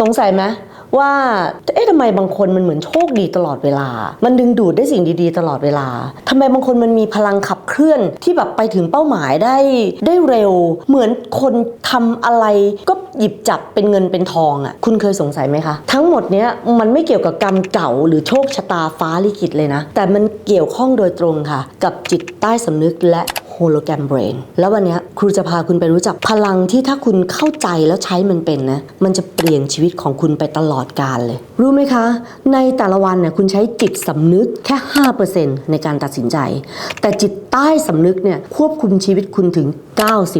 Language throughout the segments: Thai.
สงสัยไหมว่า เอ๊ะทำไมบางคนมันเหมือนโชคดีตลอดเวลา มันดึงดูดได้สิ่งดีๆ ตลอดเวลาทำไมบางคนมันมีพลังขับเคลื่อนที่แบบไปถึงเป้าหมายได้ได้เร็ว เหมือนคนทำอะไรก็หยิบจับเป็นเงินเป็นทองอะ่ะ คุณเคยสงสัยไหมคะ ทั้งหมดเนี้ยมันไม่เกี่ยวกับกรรมเก่าหรือโชคชะตาฟ้าลิขิตเลยนะ แต่มันเกี่ยวข้องโดยตรงค่ะ กับจิตใต้สำนึกและโฮโลแกรมเบรน แล้ววันนี้ ครูจะพาคุณไปรู้จักพลังที่ถ้าคุณเข้าใจแล้วใช้มันเป็นนะ มันจะเปลี่ยนชีวิตของคุณไปตลอดกาลเลย รู้ไหมคะ ในแต่ละวันเนี่ยคุณใช้จิตสำนึกแค่ 5%ในการตัดสินใจ แต่จิตใต้สำนึกเนี่ยควบคุมชีวิตคุณถึง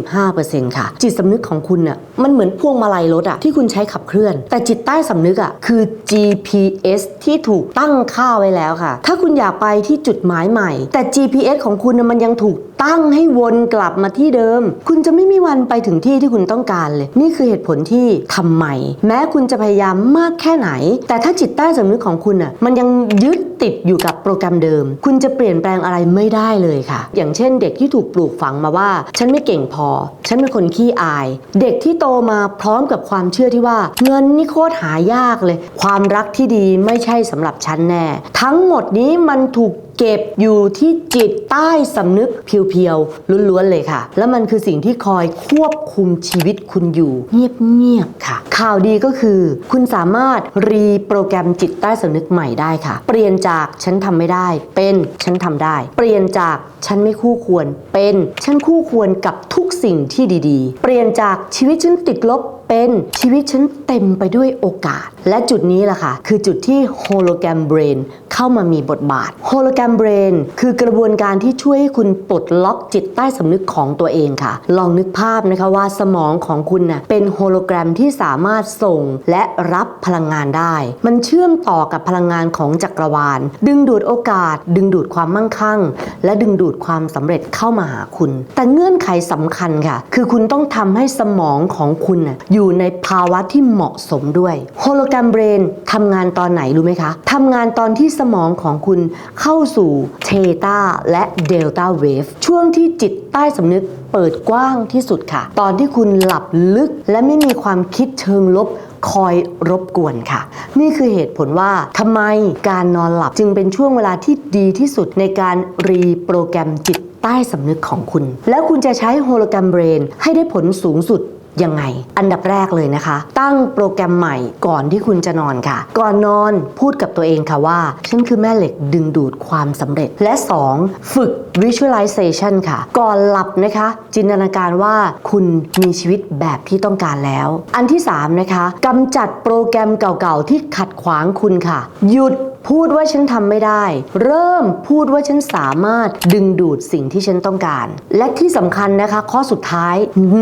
95%ค่ะ จิตสำนึกของคุณน่ะมันเหมือนพวงมาลัยรถอะที่คุณใช้ขับเคลื่อน แต่จิตใต้สำนึกอะคือ GPS ที่ถูกตั้งค่าไว้แล้วค่ะ ถ้าคุณอยากไปที่จุดหมายใหม่ แต่ GPS ของคุณน่ะมันยังถูก ตั้งให้วนกลับมาที่เดิม คุณจะไม่มีวันไปถึงที่ที่คุณต้องการเลย นี่คือเหตุผลที่ทำไม แม้คุณจะพยายามมากแค่ไหน แต่ถ้าจิตใต้สำนึกของคุณอะมันยังยึดติดอยู่กับโปรแกรมเดิม คุณจะเปลี่ยนแปลงอะไรไม่ได้เลยค่ะ อย่างเช่น เด็กที่ถูกปลูกฝังมาว่า ฉันไม่เก่งพอ ฉันเป็นคนขี้อาย เด็กที่โตมาพร้อมกับความเชื่อที่ว่า เงินนี่โคตรหายากเลย ความรักที่ดีไม่ใช่สำหรับฉันแน่ ทั้งหมดนี้มันถูก เก็บอยู่ที่จิตใต้สำนึกเพียวๆล้วนๆเลยค่ะ แล้วมันคือสิ่งที่คอยควบคุมชีวิตคุณอยู่ เงียบๆค่ะ ข่าวดีก็คือ คุณสามารถรีโปรแกรมจิตใต้สำนึกใหม่ได้ค่ะ เปลี่ยนจากฉันทำไม่ได้ เป็นฉันทำได้ เปลี่ยนจากฉันไม่คู่ควร เป็นฉันคู่ควรกับทุกสิ่งที่ดีๆ เปลี่ยนจากชีวิตฉันติดลบเป็นชีวิตฉันเต็มไปด้วยโอกาส และจุดนี้แหละค่ะ คือจุดที่โฮโลแกรมเบรนเข้ามามีบทบาทโฮโลแกรมเบรน คือกระบวนการที่ช่วยให้คุณปลดล็อกจิตใต้สำนึกของตัวเองค่ะ ลองนึกภาพนะคะว่าสมองของคุณน่ะเป็นโฮโลแกรมที่สามารถส่งและรับพลังงานได้ มันเชื่อมต่อกับพลังงานของจักรวาล ดึงดูดโอกาส ดึงดูดความมั่งคั่ง และดึงดูดความสำเร็จเข้ามาหาคุณ แต่เงื่อนไขสำคัญค่ะ คือคุณต้องทำให้สมองของคุณน่ะอยู่ในภาวะที่เหมาะสมด้วยโฮโลแกรมเบรนทำงานตอนไหนรู้ไหมคะทำงานตอนที่สมองของคุณเข้าสู่เทตาและเดลต้าเวฟช่วงที่จิตใต้สำนึกเปิดกว้างที่สุดค่ะ ตอนที่คุณหลับลึกและไม่มีความคิดเชิงลบคอยรบกวนค่ะ นี่คือเหตุผลว่าทำไมการนอนหลับจึงเป็นช่วงเวลาที่ดีที่สุดในการรีโปรแกรมจิตใต้สำนึกของคุณ แล้วคุณจะใช้โฮโลแกรมเบรนให้ได้ผลสูงสุด ยังไง อันดับแรกเลยนะคะ ตั้งโปรแกรมใหม่ก่อนที่คุณจะนอนค่ะ ก่อนนอนพูดกับตัวเองค่ะว่า ฉันคือแม่เหล็กดึงดูดความสำเร็จ และ 2. ฝึก visualization ค่ะ ก่อนหลับนะคะ จินตนาการว่าคุณมีชีวิตแบบที่ต้องการแล้ว อันที่ 3 นะคะกำจัดโปรแกรมเก่าๆ ที่ขัดขวางคุณค่ะ หยุด พูดว่าฉันทำไม่ได้ เริ่มพูดว่าฉันสามารถดึงดูดสิ่งที่ฉันต้องการ และที่สำคัญนะคะ ข้อสุดท้าย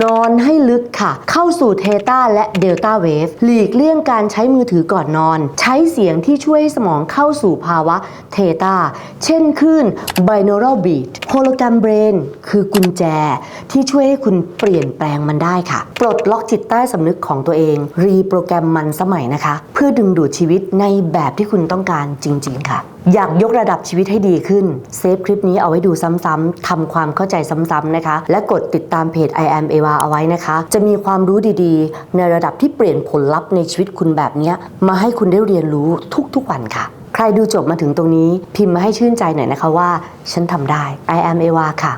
นอนให้ลึกค่ะ เข้าสู่เทต้าและเดลต้าเวฟหลีกเลี่ยงการใช้มือถือก่อนนอน ใช้เสียงที่ช่วยให้สมองเข้าสู่ภาวะเทต้าเช่นคลื่น binaural beat hologram brain คือกุญแจ ที่ช่วยให้คุณเปลี่ยนแปลงมันได้ค่ะ ปลดล็อกจิตใต้สำนึกของตัวเอง รีโปรแกรมมันสมัยนะคะ เพื่อดึงดูดชีวิตในแบบที่คุณต้องการจริง ๆ ค่ะ อยากยกระดับชีวิตให้ดีขึ้น เซฟคลิปนี้เอาไว้ดูซ้ำๆทำความเข้าใจซ้ำๆนะคะ และกดติดตามเพจ I am Eva เอาไว้นะคะ จะมีความรู้ดีๆ ในระดับที่เปลี่ยนผลลัพธ์ในชีวิตคุณแบบนี้มาให้คุณได้เรียนรู้ทุกๆวันค่ะใครดูจบมาถึงตรงนี้ พิมพ์มาให้ชื่นใจหน่อยนะคะว่า ฉันทำได้ I am Eva ค่ะ